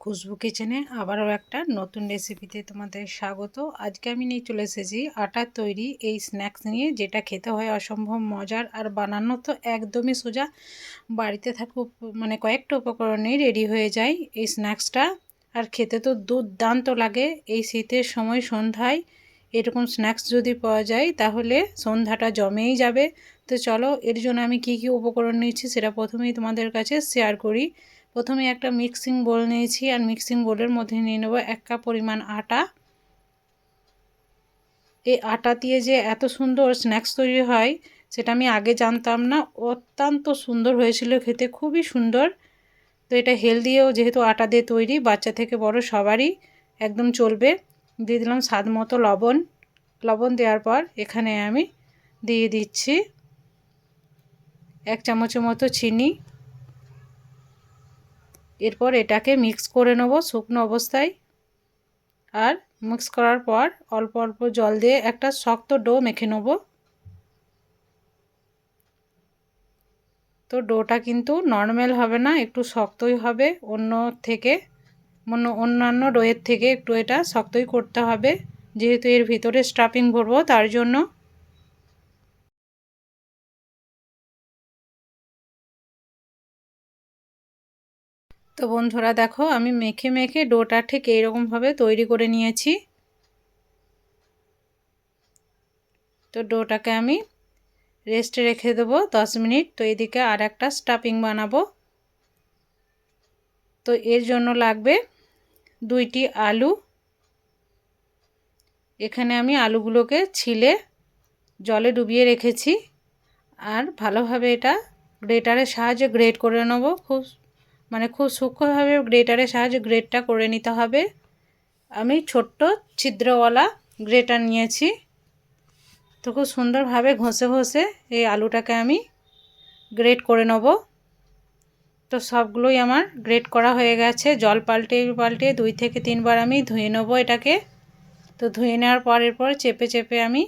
খুশবু কিচেনে আবারও একটা নতুন রেসিপিতে তোমাদের স্বাগত। আজকে আমি নিয়ে চলে এসেছি আটার তৈরি এই স্ন্যাক্স নিয়ে, যেটা খেতে হয় অসম্ভব মজার আর বানানো তো একদমই সোজা। বাড়িতে থাকা মানে কয়েকটা উপকরণেই রেডি হয়ে যায় এই স্ন্যাক্সটা। আর খেতে তো দুর্দান্ত লাগে এই শীতের সময় সন্ধ্যায়। এরকম স্ন্যাক্স যদি পাওয়া যায়, তাহলে সন্ধ্যাটা জমেই যাবে। তো চলো, এর জন্য আমি কি কি উপকরণ নিয়েছি সেটা প্রথমেই তোমাদের কাছে শেয়ার করি। প্রথমে একটা মিক্সিং বোল নিয়েছি আর মিক্সিং বোলের মধ্যে নিয়ে নেব এক কাপ পরিমাণ আটা। এই আটা দিয়ে যে এত সুন্দর স্ন্যাক্স তৈরি হয়, সেটা আমি আগে জানতাম না। অত্যন্ত সুন্দর হয়েছিল খেতে, খুবই সুন্দর। তো এটা হেলদিও যেহেতু আটা দিয়ে তৈরি, বাচ্চা থেকে বড় সবারই একদম চলবে। দিয়ে দিলাম স্বাদ মতো লবণ। লবণ দেওয়ার পর এখানে আমি দিয়ে দিচ্ছি এক চামচের মতো চিনি। এরপর এটাকে মিক্স করে নেব শুকনো অবস্থায়। আর মিক্স করার পর অল্প অল্প জল দিয়ে একটা শক্ত ডো মেখে নেব। তো ডোটা কিন্তু নর্মাল হবে না, একটু শক্তই হবে। অন্য থেকে, অন্য, অন্যান্য ডোয়ের থেকে একটু এটা শক্তই করতে হবে। যেহেতু এর ভিতরে স্টাফিং ভরবো তার জন্য তো বন্ধুরা দেখো, আমি মেখে মেখে ডোটা ঠিক এইরকমভাবে তৈরি করে নিয়েছি। তো ডোটাকে আমি রেস্টে রেখে দেবো দশ মিনিট। তো এদিকে আর একটা স্টাফিং বানাবো। তো এর জন্য লাগবে দুইটি আলু। এখানে আমি আলুগুলোকে ছিলে জলে ডুবিয়ে রেখেছি। আর ভালোভাবে এটা গ্রেটারের সাহায্যে গ্রেট করে নেব। খুব মানে খুব সূক্ষ্মভাবে গ্রেটারের সাহায্যে গ্রেটটা করে নিতে হবে। আমি ছোট্ট ছিদ্রওয়ালা গ্রেটার নিয়েছি। তো খুব সুন্দরভাবে ঘষে ঘষে এই আলুটাকে আমি গ্রেট করে নেব। তো সবগুলোই আমার গ্রেট করা হয়ে গেছে। জল পাল্টে পাল্টে দুই থেকে তিনবার আমি ধুয়ে নেব এটাকে। তো ধুয়ে নেওয়ার পরের পর চেপে চেপে আমি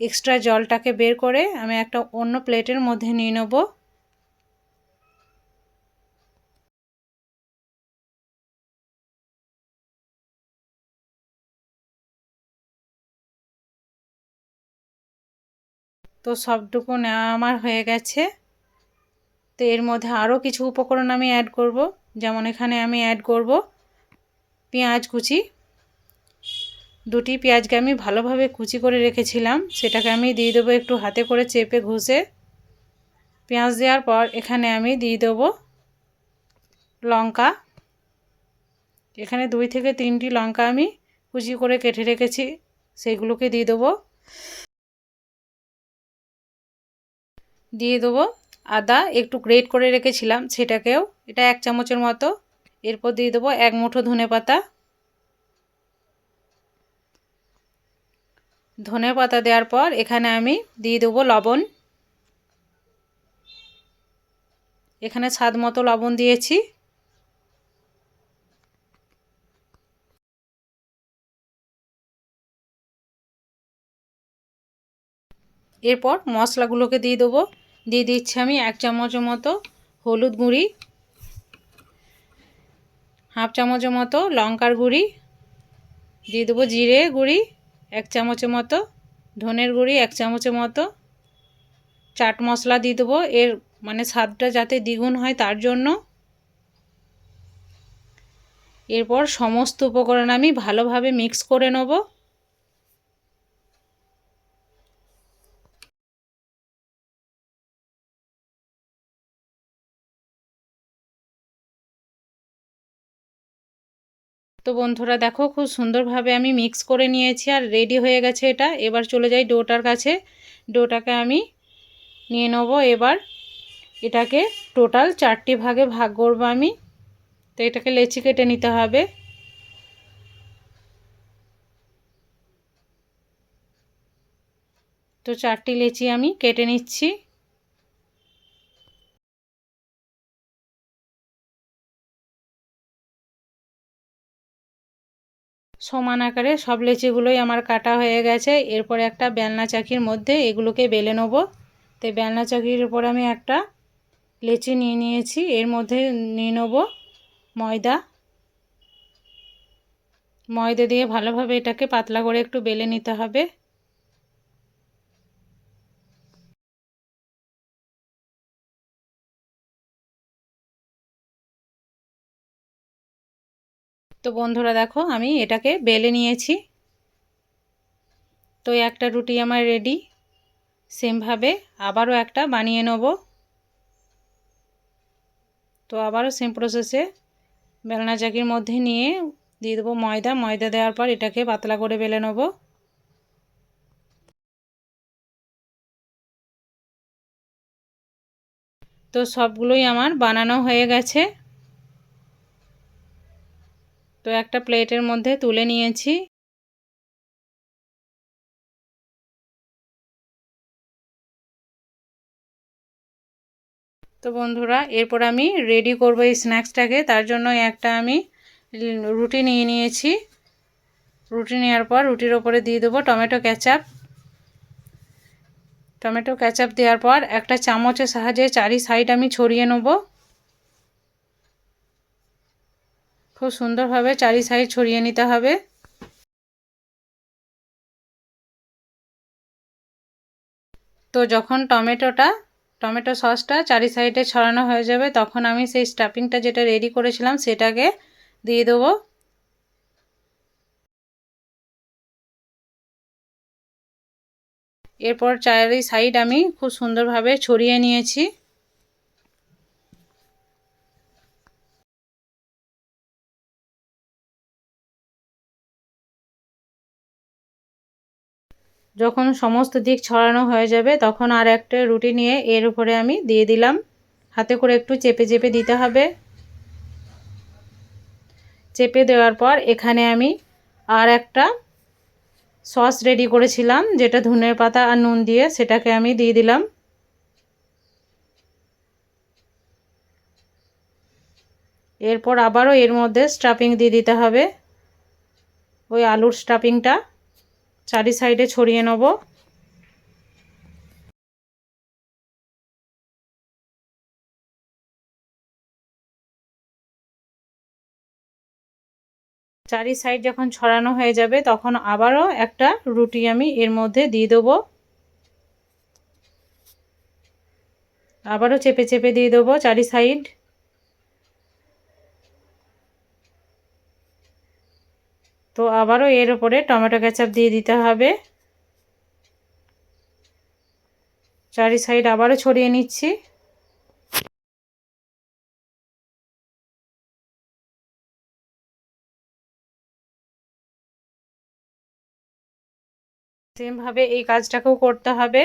এক্সট্রা জলটাকে বের করে আমি একটা অন্য প্লেটের মধ্যে নিয়ে নেব। তো সবটুকু নেওয়া আমার হয়ে গেছে। তো এর মধ্যে আরও কিছু উপকরণ আমি অ্যাড করব। যেমন এখানে আমি অ্যাড করব পেঁয়াজ কুচি। দুটি পেঁয়াজকে আমি ভালোভাবে কুচি করে রেখেছিলাম। সেটাকে আমি দিয়ে দেবো একটু হাতে করে চেপে ঘষে। পেঁয়াজ দেওয়ার পর এখানে আমি দিয়ে দেবো লঙ্কা। এখানে দুই থেকে তিনটি লঙ্কা আমি কুচি করে কেটে রেখেছি। সেইগুলোকে দিয়ে দেবো। দিয়ে দেবো আদা একটু গ্রেট করে রেখেছিলাম সেটাকেও, এটা এক চামচের মতো। এরপর দিয়ে দেবো এক মুঠো ধনে পাতা। ধনে পাতা দেওয়ার পর এখানে আমি দিয়ে দেবো লবণ। এখানে স্বাদ মতো লবণ দিয়েছি। এরপর মশলাগুলোকে দিয়ে দেবো। দিয়ে দিচ্ছি আমি এক চামচের মতো হলুদ গুঁড়ি, হাফ চামচের মতো লঙ্কার গুঁড়ি, দিয়ে দেবো জিরে গুঁড়ি, এক চামচের মতো ধনের গুঁড়ি, এক চামচের মতো চাট মশলা দিয়ে দেবো। এর মানে স্বাদটা যাতে দ্বিগুণ হয় তার জন্য। এরপর সমস্ত উপকরণ আমি ভালোভাবে মিক্স করে নেব। তো বন্ধুরা দেখো, খুব সুন্দরভাবে আমি মিক্স করে নিয়েছি আর রেডি হয়ে গেছে এটা। এবার চলে যাই ডোটার কাছে। ডোটাকে আমি নিয়ে নেব। এবার এটাকে টোটাল চারটি ভাগে ভাগ করব আমি। তো এটাকে লেচি কেটে নিতে হবে। তো চারটি লেচি আমি কেটে নিচ্ছি। সমান আকারে সব লেচিগুলোই আমার কাটা হয়ে গেছে। এরপরে একটা বেলনা চাকির মধ্যে এগুলোকে বেলে নেব। তো বেলনা চাকির উপর আমি একটা লেচি নিয়ে নিয়েছি। এর মধ্যে নিয়ে নেব ময়দা। ময়দা দিয়ে ভালোভাবে এটাকে পাতলা করে একটু বেলে নিতে হবে। তো বন্ধুরা দেখো, আমি এটাকে বেলে নিয়েছি। তো একটা রুটি আমার রেডি সেমভাবে আবারও একটা বানিয়ে নেব। তো আবারও সেম প্রসেসে বেলনা চাকির মধ্যে নিয়ে দিয়ে দেবো ময়দা। ময়দা দেওয়ার পর এটাকে পাতলা করে বেলে নেব। তো সবগুলোই আমার বানানো হয়ে গেছে। তো একটা প্লেটের মধ্যে তুলে নিয়েছি। তো বন্ধুরা, এরপর আমি রেডি করব এই স্ন্যাক্সটাকে তার জন্য একটা আমি রুটি নিয়ে নিয়েছি। রুটি নেওয়ার পর রুটির ওপরে দিয়ে দেবো টমেটো ক্যাচাপ টমেটো ক্যাচাপ দেওয়ার পর একটা চামচের সাহায্যে চারি সাইড আমি ছড়িয়ে নেব। খুব সুন্দরভাবে চারি সাইড ছড়িয়ে নিতে হবে। তো যখন টমেটোটা, টমেটো সসটা চারি সাইডে ছড়ানো হয়ে যাবে, তখন আমি সেই স্টাফিংটা যেটা রেডি করেছিলাম সেটাকে দিয়ে দেবো। এরপর চারি সাইড আমি খুব সুন্দরভাবে ছড়িয়ে নিয়েছি। যখন সমস্ত দিক ছড়ানো হয়ে যাবে, তখন আর একটা রুটি নিয়ে এর উপরে আমি দিয়ে দিলাম। হাতে করে একটু চেপে চেপে দিতে হবে। চেপে দেওয়ার পর এখানে আমি আর একটা সস রেডি করেছিলাম, যেটা ধনের পাতা আর নুন দিয়ে সেটাকে আমি দিয়ে দিলাম। এরপর আবারও এর মধ্যে স্টাফিং দিয়ে দিতে হবে। ওই আলুর স্টাফিংটা চারি সাইডে ছড়িয়ে নেব। চারি সাইড যখন ছড়ানো হয়ে যাবে, তখন আবারও একটা রুটি আমি এর মধ্যে দিয়ে দেবো। আবারও চেপে চেপে দিয়ে দেবো চারি সাইড। তো আবারও এর উপরে টমেটো কেচাপ দিয়ে দিতে হবে। চারি সাইড আবারও ছড়িয়ে নিচ্ছি। সেমভাবে এই কাজটাকেও করতে হবে।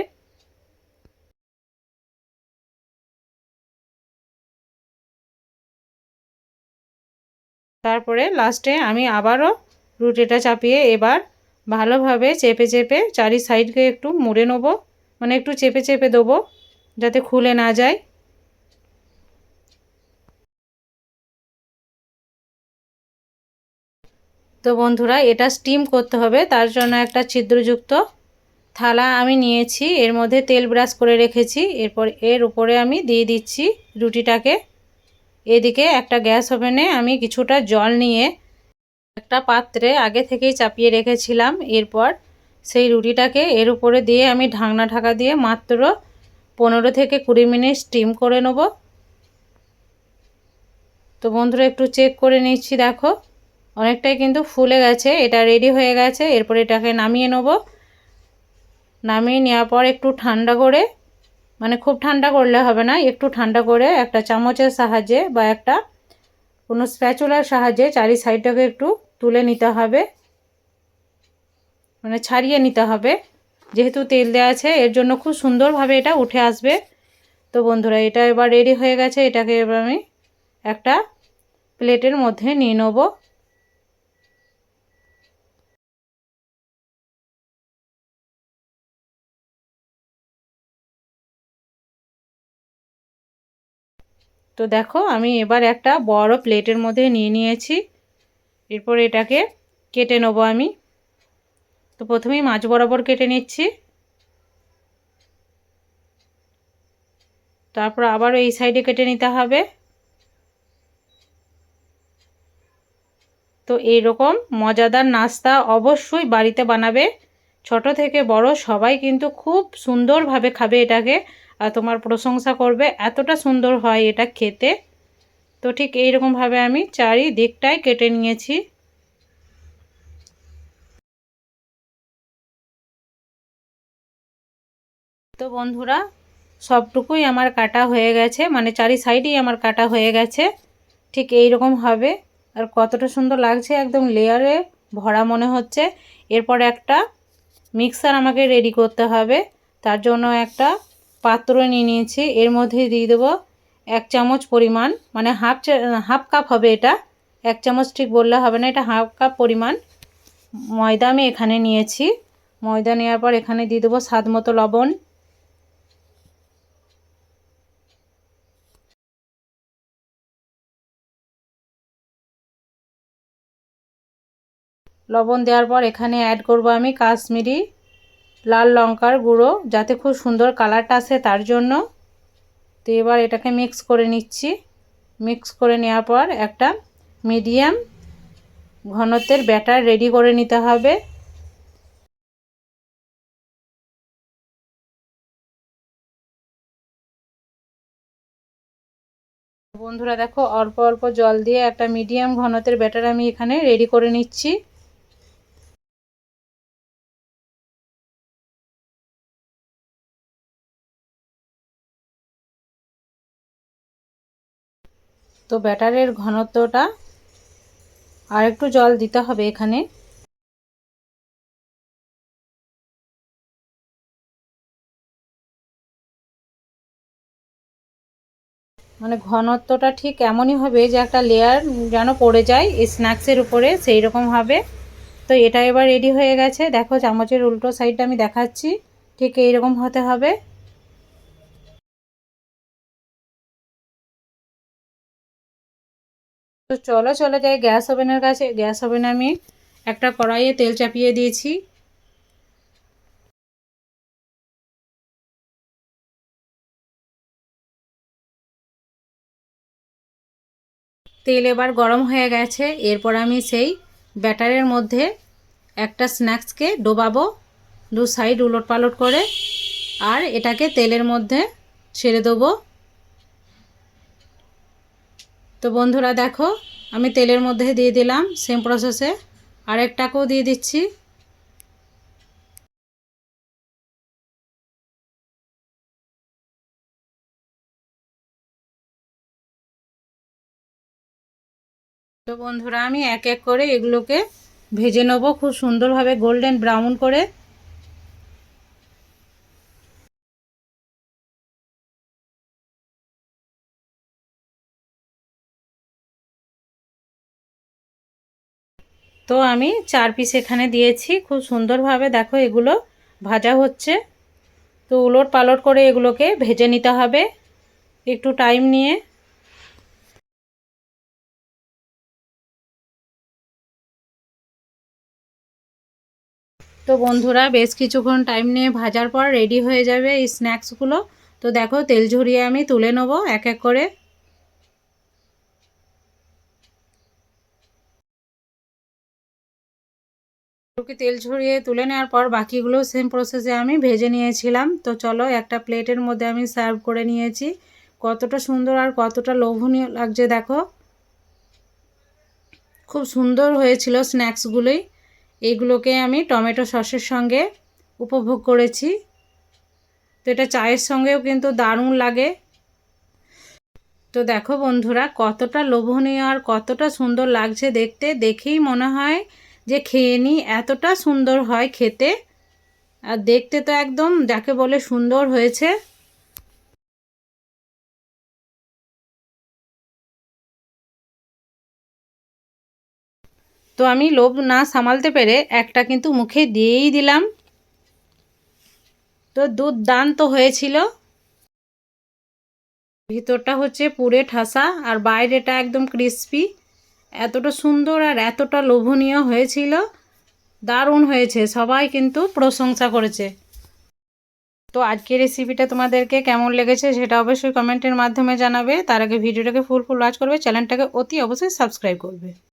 তারপরে লাস্টে আমি আবারও রুটিটা চাপিয়ে এবার ভালোভাবে চেপে চেপে চারি সাইডকে একটু মুড়ে নেব। মানে একটু চেপে চেপে দেবো, যাতে খুলে না যায়। তো বন্ধুরা, এটা স্টিম করতে হবে, তার জন্য একটা ছিদ্রযুক্ত থালা আমি নিয়েছি। এর মধ্যে তেল ব্রাশ করে রেখেছি। এরপর এর উপরে আমি দিয়ে দিচ্ছি রুটিটাকে। এদিকে একটা গ্যাস ওভেনে আমি কিছুটা জল নিয়ে একটা পাত্রে আগে থেকেই চাপিয়ে রেখেছিলাম। এরপর সেই রুটিটাকে এর উপরে দিয়ে আমি ঢাকনা ঢাকা দিয়ে মাত্র পনেরো থেকে কুড়ি মিনিট স্টিম করে নেব। তো বন্ধুরা, একটু চেক করে নিচ্ছি, দেখো। অনেকটাই কিন্তু ফুলে গেছে, এটা রেডি হয়ে গেছে, এরপর এটাকে নামিয়ে নেব। নামিয়ে নেওয়ার পর একটু ঠান্ডা করে মানে খুব ঠান্ডা করলে হবে না, একটু ঠান্ডা করে একটা চামচের সাহায্যে বা একটা কোনো স্প্যাচুলার সাহায্যে চারি সাইডটাকে একটু তুলে নিতে হবে। মানে ছাড়িয়ে নিতে হবে। যেহেতু তেল দেওয়া আছে, এর জন্য খুব সুন্দরভাবে এটা উঠে আসবে। তো বন্ধুরা, এটা এবার রেডি হয়ে গেছে। এটাকে এবার আমি একটা প্লেটের মধ্যে নিয়ে নেব। তো দেখো, আমি এবার একটা বড় প্লেটের মধ্যে নিয়ে নিয়েছি। এরপর এটাকে কেটে নেব আমি। তো প্রথমেই মাছ বরাবর কেটে নিচ্ছি। তারপর আবার এই সাইডে কেটে নিতে হবে। তো এইরকম মজাদার নাস্তা অবশ্যই বাড়িতে বানাবে। ছোট থেকে বড় সবাই কিন্তু খুব সুন্দরভাবে খাবে এটাকে। তোমার প্রশংসা করবে, এতটা সুন্দর হয় এটা খেতে। তো ঠিক এইরকমভাবে আমি চারিদিকটাই কেটে নিয়েছি। তো বন্ধুরা, সবটুকুই আমার কাটা হয়ে গেছে মানে চারি সাইডেই আমার কাটা হয়ে গেছে। ঠিক এই রকম হবে আর কতটা সুন্দর লাগছে একদম লেয়ারে ভরা মনে হচ্ছে। এরপর একটা মিক্সার আমাকে রেডি করতে হবে, তার জন্য একটা পাত্র নিয়ে নিয়েছি। এর মধ্যে দিয়ে দেবো এক চামচ পরিমাণ মানে হাফ হাফ কাপ হবে এটা। এক চামচ ঠিক বললে হবে না, এটা হাফ কাপ পরিমাণ ময়দা আমি এখানে নিয়েছি। ময়দা নেওয়ার পর এখানে দিয়ে দেবো স্বাদ মতো লবণ। লবণ দেওয়ার পর এখানে অ্যাড করব আমি কাশ্মীরি লাল লঙ্কার গুঁড়ো, যাতে খুব সুন্দর কালারটা আসে তার জন্য। তো এবার এটাকে মিক্স করে নিচ্ছি। মিক্স করে নেওয়ার পর একটা মিডিয়াম ঘনত্বের ব্যাটার রেডি করে নিতে হবে। বন্ধুরা দেখো, অল্প অল্প জল দিয়ে একটা মিডিয়াম ঘনত্বের ব্যাটার আমি এখানে রেডি করে নিচ্ছি। তো ব্যাটারের ঘনত্বটা আর একটু জল দিতে হবে এখানে। মানে ঘনত্বটা ঠিক এমনই হবে যে একটা লেয়ার যেন পড়ে যায় স্ন্যাক্সের উপরে সেই রকম হবে। তো এটা এবার রেডি হয়ে গেছে। দেখো চামচের উল্টো সাইডটা আমি দেখাচ্ছি। ঠিক এইরকম হতে হবে। তো চলো, চলে যাই। গ্যাস ওভেনের কাছে, গ্যাস ওভেনে আমি একটা কড়াইয়ে তেল চাপিয়ে দিয়েছি। তেল এবার গরম হয়ে গেছে। এরপর আমি সেই ব্যাটারের মধ্যে একটা স্ন্যাক্সকে ডোবাবো, দু সাইড উলট পালট করে, আর এটাকে তেলের মধ্যে ছেড়ে দেবো। তো বন্ধুরা দেখো, আমি তেলের মধ্যে দিয়ে দিলাম সেম প্রসেসে আরেকটাকেও দিয়ে দিচ্ছি। তো বন্ধুরা, আমি এক এক করে এগুলোকে ভেজে নেব। খুব সুন্দরভাবে গোল্ডেন ব্রাউন করে। তো আমি চার পিস এখানে দিয়েছি। খুব সুন্দরভাবে দেখো এগুলো ভাজা হচ্ছে। তো উলট পালট করে এগুলোকে ভেজে নিতে হবে একটু টাইম নিয়ে। তো বন্ধুরা, বেশ কিছুক্ষণ টাইম নিয়ে ভাজার পর রেডি হয়ে যাবে এই স্ন্যাক্সগুলো তো দেখো তেল ঝরিয়ে আমি তুলে নেব এক এক করে। আলুকে তেল ঝরিয়ে তুলে নেওয়ার পর বাকিগুলো সেম প্রসেসে আমি ভেজে নিয়েছিলাম। তো চলো একটা প্লেটের মধ্যে আমি সার্ভ করে নিয়েছি। কতটা সুন্দর আর কতটা লোভনীয় লাগছে দেখো। খুব সুন্দর হয়েছিল স্ন্যাক্সগুলোই এইগুলোকে আমি টমেটো সসের সঙ্গে উপভোগ করেছি। তো এটা চায়ের সঙ্গেও কিন্তু দারুণ লাগে। তো দেখো বন্ধুরা, কতটা লোভনীয় আর কতটা সুন্দর লাগছে দেখতে। দেখেই মনে হয় যে খেয়ে নিই এতটা সুন্দর হয় খেতে। আর দেখতে তো একদম যাকে বলে সুন্দর হয়েছে। তো আমি লোভ না সামালতে পেরে একটা কিন্তু মুখে দিয়েই দিলাম। তো দুধদান্ত হয়েছিল। ভিতরটা হচ্ছে পুরে ঠাসা আর বাইরেটা একদম ক্রিস্পি এতটা সুন্দর আর এতটা লোভনীয় হয়েছিল, দারুণ হয়েছে, সবাই কিন্তু প্রশংসা করেছে। তো আজকের রেসিপিটা তোমাদেরকে কেমন লেগেছে সেটা অবশ্যই কমেন্টের মাধ্যমে জানাবে। তার আগে ভিডিওটাকে ফুল ফুল ওয়াচ করবে চ্যানেলটাকে অতি অবশ্যই সাবস্ক্রাইব করবে।